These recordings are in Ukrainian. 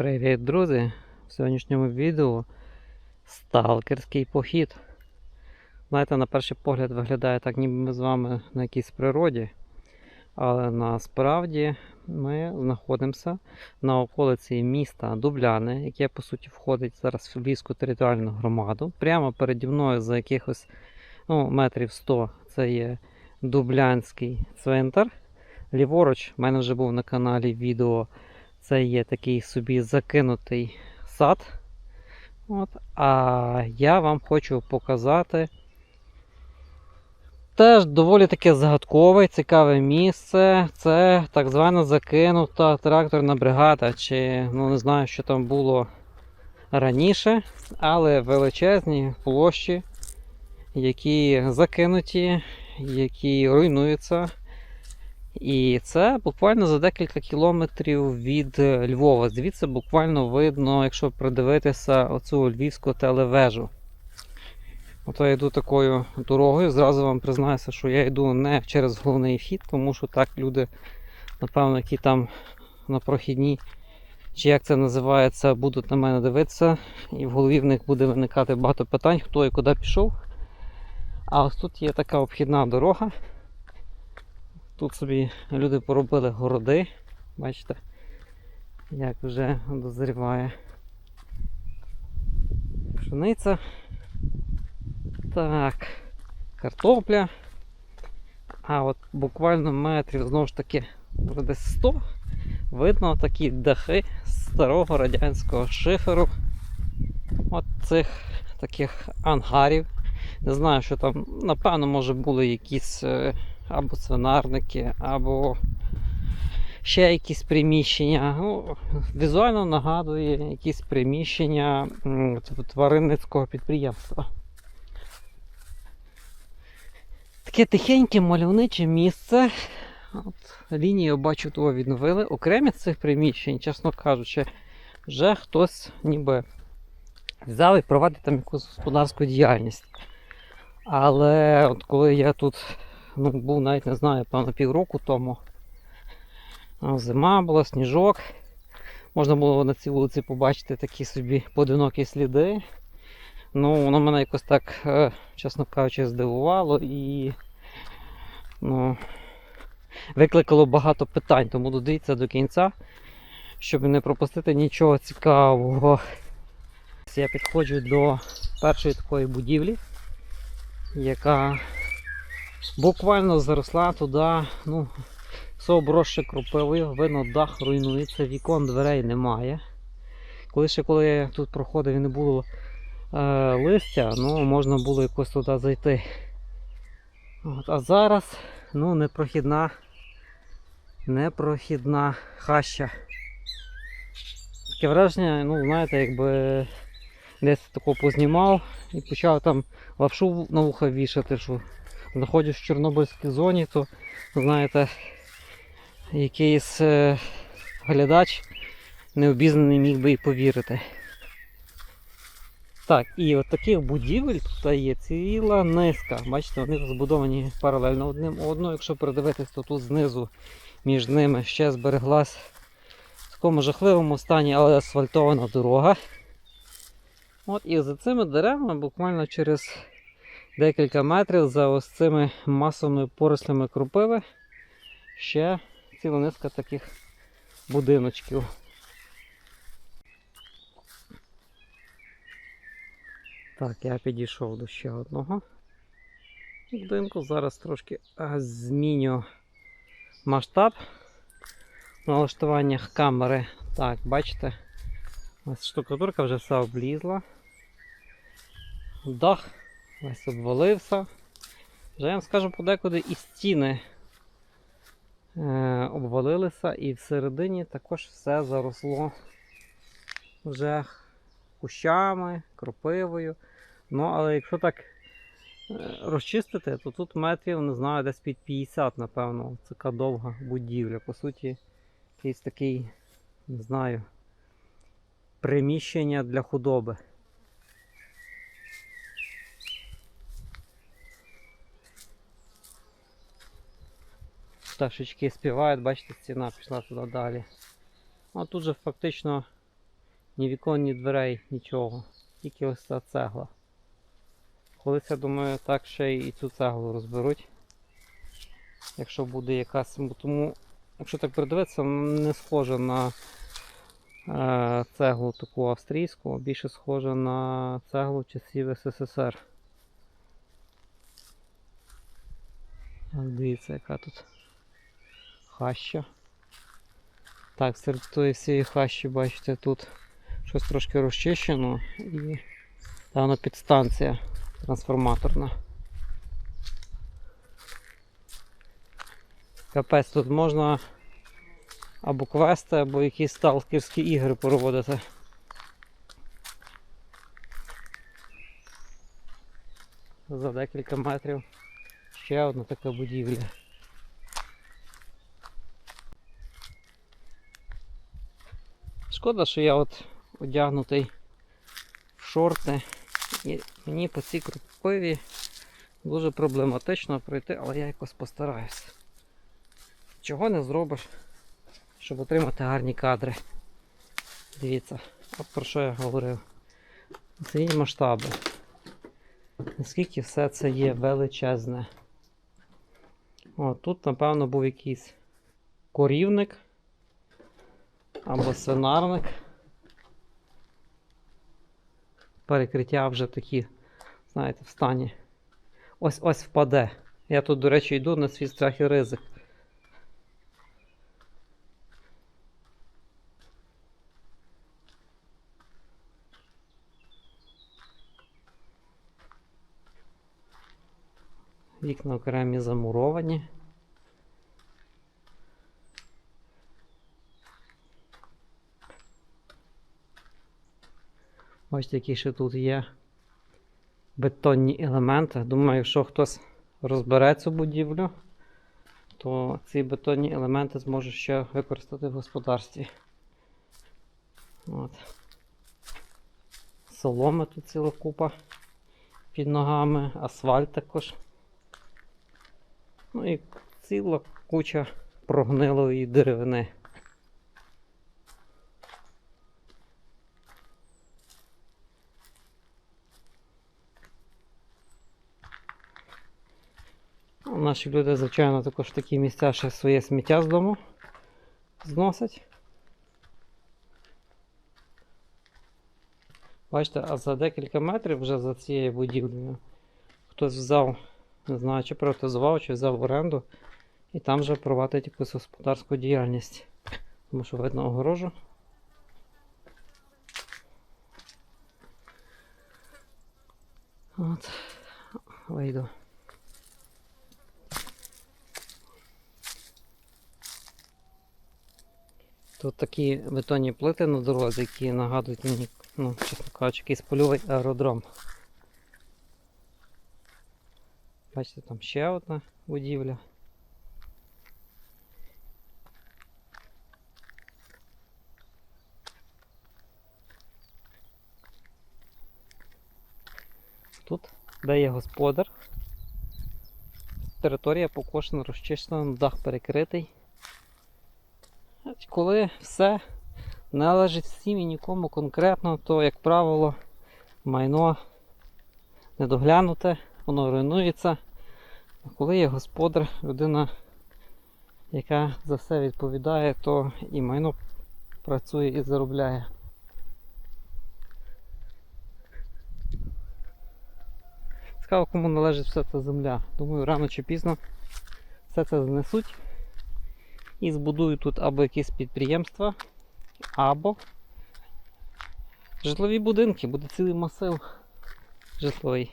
Привіт, друзі! В сьогоднішньому відео сталкерський похід. Знаєте, на перший погляд виглядає так, ніби ми з вами на якійсь природі. Але насправді ми знаходимося на околиці міста Дубляни, яке по суті входить зараз в Львівську територіальну громаду. Прямо переді мною за якихось ну, метрів 100 це є Дублянський цвинтар. Ліворуч, в мене вже був на каналі відео. Це є такий собі закинутий сад. От. А я вам хочу показати теж доволі таке загадкове, цікаве місце. Це так звана закинута тракторна бригада. Чи ну не знаю, що там було раніше, але величезні площі, які закинуті, які руйнуються. І це буквально за декілька кілометрів від е, Львова. Звідси буквально видно, якщо придивитися оцю львівську телевежу. Ото я йду такою дорогою. Зразу вам признаюся, що я йду не через головний вхід, тому що так люди, напевно, які там на прохідній, чи як це називається, будуть на мене дивитися, і в голові в них буде виникати багато питань, хто і куди пішов. А ось тут є така обхідна дорога. Тут собі люди поробили городи. Бачите, як вже дозріває пшениця. Так, картопля. А от буквально метрів знову ж таки десь 100 видно такі дахи старого радянського шиферу. От цих таких ангарів. Не знаю, що там, напевно, може були якісь е, або свинарники, або ще якісь приміщення. Ну, Візуально нагадує якісь приміщення тваринницького підприємства. Таке тихеньке мальовниче місце. От, лінію бачу, того відновили. Окремі цих приміщень, чесно кажучи, вже хтось ніби взяв і провадить там якусь господарську діяльність. Але от коли я тут ну, був навіть не знаю, певно півроку тому. Зима була, сніжок. Можна було на цій вулиці побачити такі собі поодинокі сліди. Ну, воно мене якось так, е, чесно кажучи, здивувало і ну, викликало багато питань, тому додивіться до кінця, щоб не пропустити нічого цікавого. Я підходжу до першої такої будівлі, яка буквально заросла туди, ну, все обросше кропивою, видно, дах руйнується, вікон дверей немає. Коли ще коли я тут проходив і не було е, листя, ну, можна було якось туди зайти. От, а зараз ну, непрохідна, непрохідна хаща. Таке враження, ну, знаєте, якби десь тако познімав і почав там лапшу на вуха вішати, що знаходжусь в Чорнобильській зоні, то знаєте, якийсь е, глядач необізнаний міг би і повірити. Так, і от таких будівель тут є ціла низка. Бачите, вони збудовані паралельно одним одному. Якщо передивитись, то тут знизу між ними ще збереглась в такому жахливому стані, але асфальтована дорога. От і за цими деревами буквально через декілька метрів за ось цими масовими порослями кропиви ще ціла низка таких будиночків. Так, я підійшов до ще одного будинку. Зараз трошки зміню масштаб в налаштуваннях камери. Так, бачите, ось штукатурка вже вся облізла. Дах Ось обвалився. Вже я вам скажу подекуди і стіни е, обвалилися, і всередині також все заросло вже кущами, кропивою. Ну, але якщо так е, розчистити, то тут метрів, не знаю, десь під 50, напевно. Це така довга будівля. По суті, якийсь такий, не знаю, приміщення для худоби. Пташечки співають, бачите, стіна пішла туди далі. А тут же фактично ні вікон, ні дверей, нічого. Тільки ось ця цегла. Колись, я думаю, так ще і цю цеглу розберуть. Якщо буде якась. Тому, якщо так придивитися, не схоже на е, цеглу таку австрійську, а більше схоже на цеглу часів СССР. Дивіться, яка тут хаща. Так, серед тої всієї хащі, бачите, тут щось трошки розчищено і та воно підстанція трансформаторна. Капець, тут можна або квести, або якісь сталкерські ігри проводити. За декілька метрів ще одна така будівля. Шкода, що я от одягнутий в шорти і мені по цій кропиві дуже проблематично пройти, але я якось постараюсь. Чого не зробиш, щоб отримати гарні кадри. Дивіться, от про що я говорив. Це масштаби. Наскільки все це є величезне. О, тут, напевно, був якийсь корівник або свинарник. Перекриття вже такі, знаєте, в стані. Ось ось впаде. Я тут, до речі, йду на свій страх і ризик. Вікна окремі замуровані. Бачите, які ще тут є бетонні елементи. Думаю, якщо хтось розбере цю будівлю, то ці бетонні елементи зможе ще використати в господарстві. От. Соломи тут ціла купа під ногами, асфальт також. Ну і ціла куча прогнилої деревини. Ну, Наші люди, звичайно, також такі місця ще своє сміття з дому зносять. Бачите, а за декілька метрів вже за цією будівлею хтось взяв, не знаю, чи приватизував, чи взяв в оренду, і там вже провадить якусь господарську діяльність. Тому що видно огорожу. От, вийду. Тут такі бетонні плити на дорозі, які нагадують мені, ну, чесно кажучи, якийсь польовий аеродром. Бачите, там ще одна будівля. Тут, де є господар, територія покошена, розчищена, дах перекритий. Коли все належить всім і нікому конкретно, то, як правило, майно недоглянуте, воно руйнується. А коли є господар, людина, яка за все відповідає, то і майно працює і заробляє. Цікаво, кому належить вся ця земля. Думаю, рано чи пізно все це знесуть і збудують тут або якісь підприємства, або житлові будинки, буде цілий масив житловий.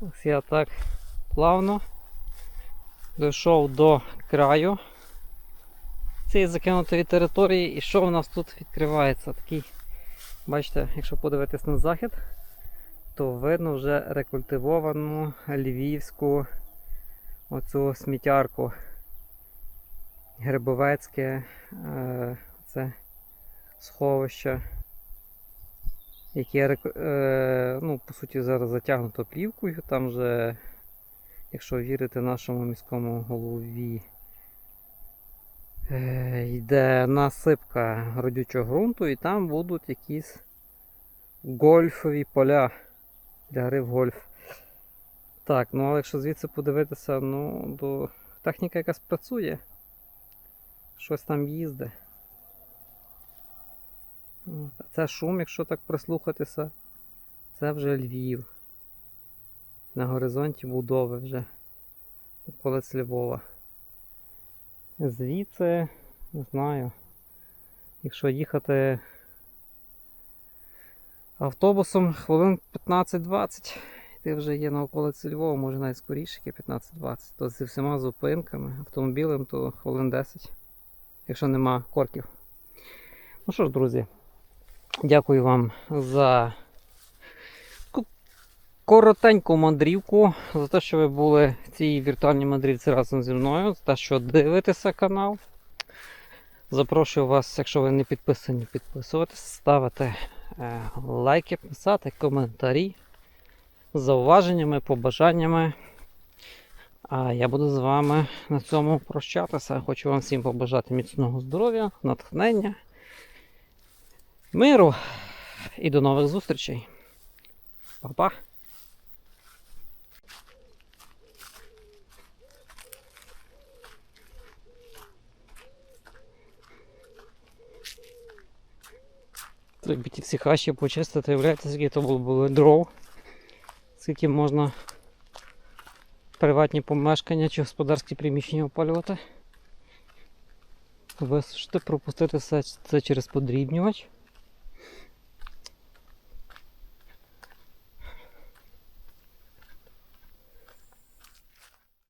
Ось я так плавно дійшов до краю цієї закинутої території і що в нас тут відкривається? Такий, бачите, якщо подивитись на захід, то видно вже рекультивовану львівську оцю сміттярку Грибовецьке е, це сховище, яке е, ну, по суті зараз затягнуто плівкою. Там вже, якщо вірити нашому міському голові е, йде насипка родючого ґрунту, і там будуть якісь гольфові поля для гри в гольф. Так, ну але якщо звідси подивитися, ну, то техніка якась працює. Щось там їздить. Це шум, якщо так прислухатися, це вже Львів. На горизонті будови вже. Околиць Львова. Звідси, не знаю. Якщо їхати автобусом хвилин 15-20, ти вже є на околиці Львова, може навіть скоріше, яке 15-20, то зі всіма зупинками, автомобілем, то хвилин 10, якщо нема корків. Ну що ж, друзі, дякую вам за коротеньку мандрівку, за те, що ви були в цій віртуальній мандрівці разом зі мною, за те, що дивитеся канал. Запрошую вас, якщо ви не підписані, підписуватись, ставити е, лайки, писати коментарі зауваженнями, побажаннями. А я буду з вами на цьому прощатися. Хочу вам всім побажати міцного здоров'я, натхнення, миру і до нових зустрічей. Па-па! Треба ті всі хащі почистити, уявляєте, скільки то було дров, скільки можна приватні помешкання чи господарські приміщення опалювати. Висушити, пропустити все це через подрібнювач.